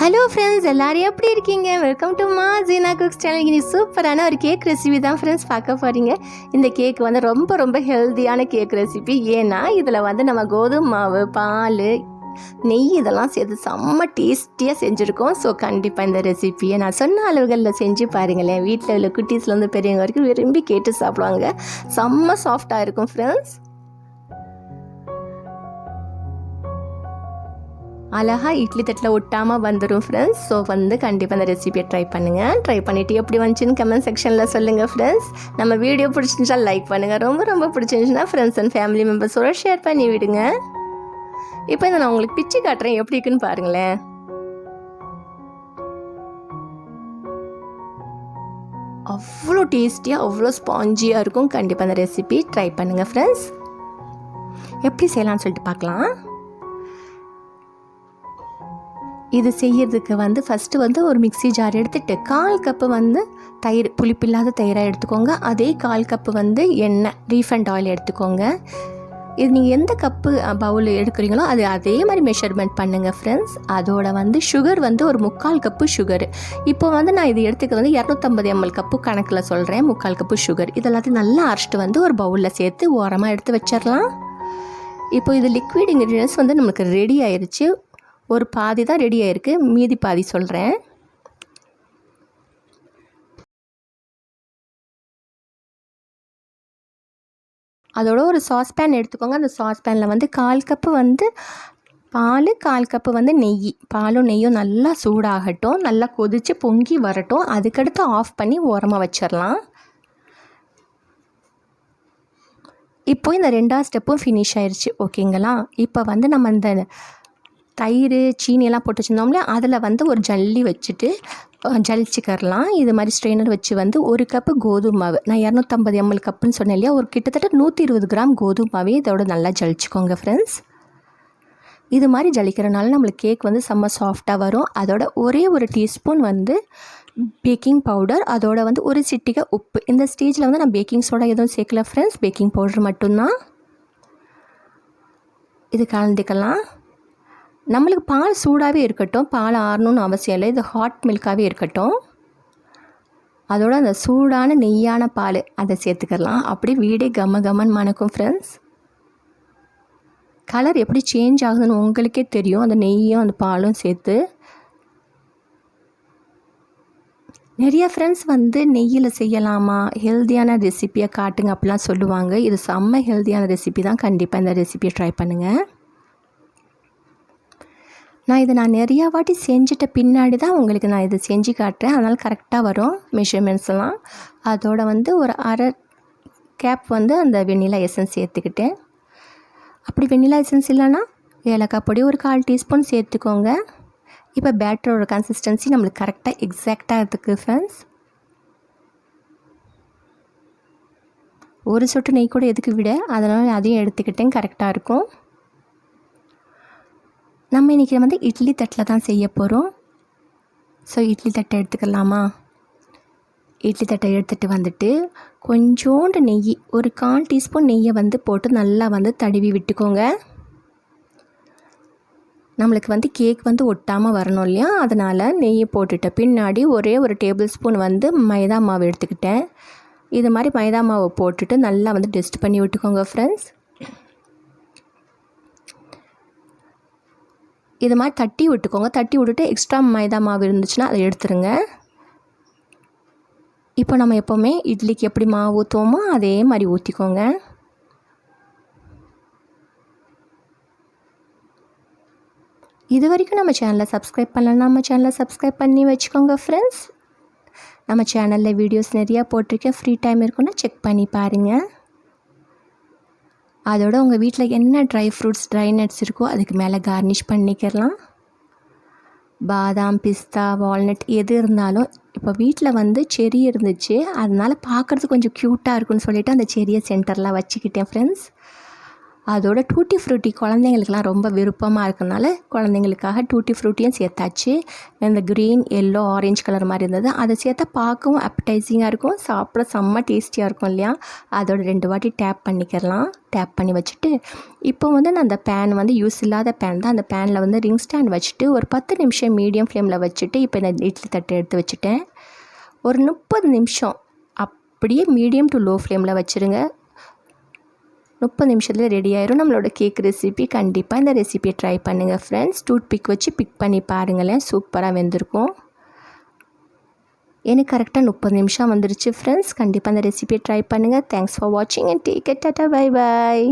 Hello friends எல்லாரும் எப்படி இருக்கீங்க? வெல்கம் டு மா ஜீனா குக்ஸ் சேனல் இன்னைக்கு சூப்பரான ஒரு கேக் ரெசிபி தான் ஃப்ரெண்ட்ஸ் பார்க்க போகிறீங்க இந்த கேக் வந்து ரொம்ப ரொம்ப ஹெல்த்தியான கேக் ரெசிபி ஏன்னா இதில் வந்து நம்ம கோதுமை மாவு பால் நெய் இதெல்லாம் சேர்த்து செம்ம டேஸ்டியாக செஞ்சுருக்கோம். ஸோ கண்டிப்பாக இந்த ரெசிபியை நான் சொன்ன அளவுகளில் செஞ்சு பாருங்களேன். வீட்டில் உள்ள குட்டீஸ்லேருந்து பெரியவங்க வரைக்கும் விரும்பி கேட்டு சாப்பிடுவாங்க. செம்ம சாஃப்டாக இருக்கும் ஃப்ரெண்ட்ஸ் அழகாக இட்லி தட்டில் ஒட்டாமல் வந்துடும் ஃப்ரெண்ட்ஸ் ஸோ வந்து கண்டிப்பாக அந்த ரெசிபியை ட்ரை பண்ணுங்கள் ட்ரை பண்ணிவிட்டு எப்படி வந்துச்சுன்னு கமெண்ட் செக்ஷனில் சொல்லுங்கள் ஃப்ரெண்ட்ஸ் நம்ம வீடியோ பிடிச்சிருந்துச்சா லைக் பண்ணுங்கள் ரொம்ப ரொம்ப பிடிச்சிருந்துச்சுன்னா ஃப்ரெண்ட்ஸ் அண்ட் ஃபேமிலி மெம்பர்ஸோட ஷேர் பண்ணி விடுங்க. இப்போ இதை நான் உங்களுக்கு பிச்சு காட்டுறேன். எப்படி இருக்குன்னு பாருங்களேன். அவ்வளோ டேஸ்டியாக அவ்வளோ ஸ்பாஞ்சியாக இருக்கும். கண்டிப்பாக அந்த ரெசிபி ட்ரை பண்ணுங்கள் ஃப்ரெண்ட்ஸ் எப்படி செய்யலாம்னு சொல்லிட்டு பார்க்கலாம். இது செய்யறதுக்கு வந்து ஃபஸ்ட்டு வந்து ஒரு மிக்ஸி ஜார் எடுத்துட்டு கால் கப்பு வந்து தயிர் புளிப்பில்லாத தயிராக எடுத்துக்கோங்க. அதே கால் கப்பு வந்து எண்ணெய் ரீஃபண்ட் ஆயில் எடுத்துக்கோங்க. இது நீங்கள் எந்த கப்பு பவுல் எடுக்கிறீங்களோ அது அதே மாதிரி மெஷர்மெண்ட் பண்ணுங்கள் ஃப்ரெண்ட்ஸ் அதோட வந்து சுகர் வந்து ஒரு முக்கால் கப்பு சுகர் இப்போ வந்து நான் இது எடுத்துக்கிறது வந்து இரநூத்தம்பது எம்எல் கப்பு கணக்கில் சொல்கிறேன் முக்கால் கப்பு சுகர் இதெல்லாத்தையும் நல்லா அரைச்சிட்டு வந்து ஒரு பவுலில் சேர்த்து ஓரமாக எடுத்து வச்சிடலாம். இப்போ இது லிக்விட் இன்க்ரீடியன்ஸ் வந்து நம்மளுக்கு ரெடி ஆயிடுச்சு ஒரு பாதி தான் ரெடி ஆயிருக்கு. மீதி பாதி சொல்கிறேன் அதோட ஒரு சாஸ்பேன் எடுத்துக்கோங்க. அந்த சாஸ்பேனில் வந்து கால் கப்பு வந்து பால் கால் கப்பு வந்து நெய். பாலும் நெய்யும் நல்லா சூடாகட்டும். நல்லா கொதித்து பொங்கி வரட்டும். அதுக்கடுத்து ஆஃப் பண்ணி ஓரமாக வச்சிடலாம். இப்போ இந்த ரெண்டாவது ஸ்டெப்பும் ஃபினிஷ் ஆயிடுச்சு ஓகேங்களா இப்போ வந்து நம்ம இந்த தயிர் சீனி எல்லாம் போட்டு வச்சுருந்தோம்ல அதில் வந்து ஒரு ஜல்லி வச்சுட்டு ஜலிச்சுக்கரலாம். இது மாதிரி ஸ்ட்ரெயினர் வச்சு வந்து ஒரு கப்பு கோதுமை மாவு. நான் இரநூத்தம்பது எம்எல் கப்புன்னு சொன்னேன் இல்லையா? ஒரு கிட்டத்தட்ட நூற்றி இருபது கிராம் கோதுமை மாவே இதோட நல்லா ஜலிச்சுக்கோங்க ஃப்ரெண்ட்ஸ் இது மாதிரி ஜலிக்கிறனால நம்மளுக்கு கேக் வந்து செம்ம சாஃப்டாக வரும். அதோட ஒரே ஒரு டீஸ்பூன் வந்து பேக்கிங் பவுடர் அதோட வந்து ஒரு சிட்டிகை உப்பு. இந்த ஸ்டேஜில் வந்து நான் பேக்கிங் சோடா எதுவும் சேர்க்கல ஃப்ரெண்ட்ஸ் பேக்கிங் பவுடர் மட்டும்தான். இது கலந்துக்கலாம். நம்மளுக்கு பால் சூடாகவே இருக்கட்டும் பால் ஆறணும்னு அவசியம் இல்லை. இது ஹாட் மில்காகவே இருக்கட்டும். அதோட அந்த சூடான நெய்யான பால் அதை சேர்த்துக்கலாம். அப்படி வீடே கம கமன் மணக்கும் ஃப்ரெண்ட்ஸ் கலர் எப்படி சேஞ்ச் ஆகுதுன்னு உங்களுக்கே தெரியும். அந்த நெய்யும் அந்த பாலும் சேர்த்து. நிறைய ஃப்ரெண்ட்ஸ் வந்து நெய்யில் செய்யலாமா? ஹெல்த்தியான ரெசிப்பியை காட்டுங்க அப்படிலாம் சொல்லுவாங்க. இது செம்ம ஹெல்த்தியான ரெசிபி தான். கண்டிப்பாக இந்த ரெசிபியை ட்ரை பண்ணுங்கள் நான் இதை நான் நிறையா வாட்டி செஞ்சுட்ட பின்னாடி தான் உங்களுக்கு நான் இதை செஞ்சு காட்டுறேன். அதனால் கரெக்டாக வரும் மெஷர்மெண்ட்ஸ்லாம் அதோட வந்து ஒரு அரை கேப் வந்து அந்த வெண்ணிலா எசன்ஸ் சேர்த்துக்கிட்டேன். அப்படி வெண்ணிலா எசன்ஸ் இல்லைன்னா ஏலக்காய் பொடி ஒரு கால் டீஸ்பூன் சேர்த்துக்கோங்க. இப்போ பேட்டரோட கன்சிஸ்டன்சி நம்மளுக்கு கரெக்டாக எக்ஸாக்டாக இருக்குது ஃப்ரெண்ட்ஸ் ஒரு சொட்டு நெய் கூட எதுக்கு விட அதனால் அதையும் எடுத்துக்கிட்டேன் கரெக்டாக இருக்கும். நம்ம இன்றைக்கி வந்து இட்லி தட்டில் தான் செய்ய போகிறோம். ஸோ இட்லி தட்டை எடுத்துக்கலாமா? இட்லி தட்டை எடுத்துகிட்டு வந்துட்டு கொஞ்சோண்டு நெய் ஒரு கால் டீஸ்பூன் நெய்யை வந்து போட்டு நல்லா வந்து தடவி விட்டுக்கோங்க. நம்மளுக்கு வந்து கேக் வந்து ஒட்டாமல் வரணும் இல்லையா? அதனால் நெய்யை போட்டுட்ட பின்னாடி ஒரே ஒரு டேபிள் ஸ்பூன் வந்து மைதா மாவு எடுத்துக்கிட்டேன். இது மாதிரி மைதா மாவை போட்டுட்டு நல்லா வந்து டெஸ்ட் பண்ணி விட்டுக்கோங்க ஃப்ரெண்ட்ஸ் இது மாதிரி தட்டி விட்டுக்கோங்க. தட்டி விட்டுட்டு எக்ஸ்ட்ரா மைதா மாவு இருந்துச்சுன்னா அதை எடுத்துருங்க. இப்போ நம்ம எப்போவுமே இட்லிக்கு எப்படி மாவு ஊற்றுவோமோ அதே மாதிரி ஊற்றிக்கோங்க இது வரைக்கும் நம்ம சேனலை சப்ஸ்கிரைப் பண்ணலன்னா நம்ம சேனலை சப்ஸ்கிரைப் பண்ணி வச்சுக்கோங்க ஃப்ரெண்ட்ஸ் நம்ம சேனலில் வீடியோஸ் நிறையா போட்டிருக்கேன். ஃப்ரீ டைம் இருக்குன்னா செக் பண்ணி பாருங்கள் அதோட உங்கள் வீட்டில் என்ன ட்ரை ஃப்ரூட்ஸ் ட்ரை நட்ஸ் இருக்கோ அதுக்கு மேலே கார்னிஷ் பண்ணிக்கிறலாம் பாதாம் பிஸ்தா வால்நட் எது இருந்தாலும் இப்போ வீட்டில் வந்து செரி இருந்துச்சு அதனால் பார்க்குறதுக்கு கொஞ்சம் க்யூட்டாக இருக்குன்னு சொல்லிவிட்டு அந்த செரியை சென்டரில் வச்சுக்கிட்டேன் ஃப்ரெண்ட்ஸ் அதோட டூட்டி ஃப்ரூட்டி குழந்தைங்களுக்குலாம் ரொம்ப விருப்பமாக இருக்கனால குழந்தைங்களுக்காக டூட்டி ஃப்ரூட்டியும் சேர்த்தாச்சு. இந்த க்ரீன் எல்லோ ஆரஞ்சு கலர் மாதிரி இருந்தது. அதை சேர்த்தா பார்க்கவும் அப்டைசிங்காக இருக்கும். சாப்பிட செம்ம டேஸ்டியாக இருக்கும் இல்லையா? அதோட ரெண்டு வாட்டி டேப் பண்ணிக்கிறலாம் டேப் பண்ணி வச்சுட்டு இப்போ வந்து நான் அந்த பேன் வந்து யூஸ் இல்லாத பேன் தான். அந்த பேனில் வந்து ரிங் ஸ்டாண்ட் வச்சுட்டு ஒரு பத்து நிமிஷம் மீடியம் ஃப்ளேமில் வச்சுட்டு இப்போ இந்த இட்லி தட்டை எடுத்து வச்சுட்டேன். ஒரு முப்பது நிமிஷம் அப்படியே மீடியம் டு லோ ஃப்ளேமில் வச்சுருங்க. முப்பது நிமிஷத்தில் ரெடி ஆயிரும். நம்மளோட கேக் ரெசிபி கண்டிப்பாக இந்த ரெசிபியை ட்ரை பண்ணுங்கள் ஃப்ரெண்ட்ஸ் டூத் பிக் வச்சு பிக் பண்ணி பாருங்களேன். சூப்பராக வெந்திருக்கும். எனக்கு கரெக்டாக முப்பது நிமிஷம் வந்துருச்சு ஃப்ரெண்ட்ஸ் கண்டிப்பாக அந்த ரெசிபியை ட்ரை பண்ணுங்கள் தேங்க்ஸ் ஃபார் வாட்சிங் அண்ட் டேக் டாட்டா பை பாய்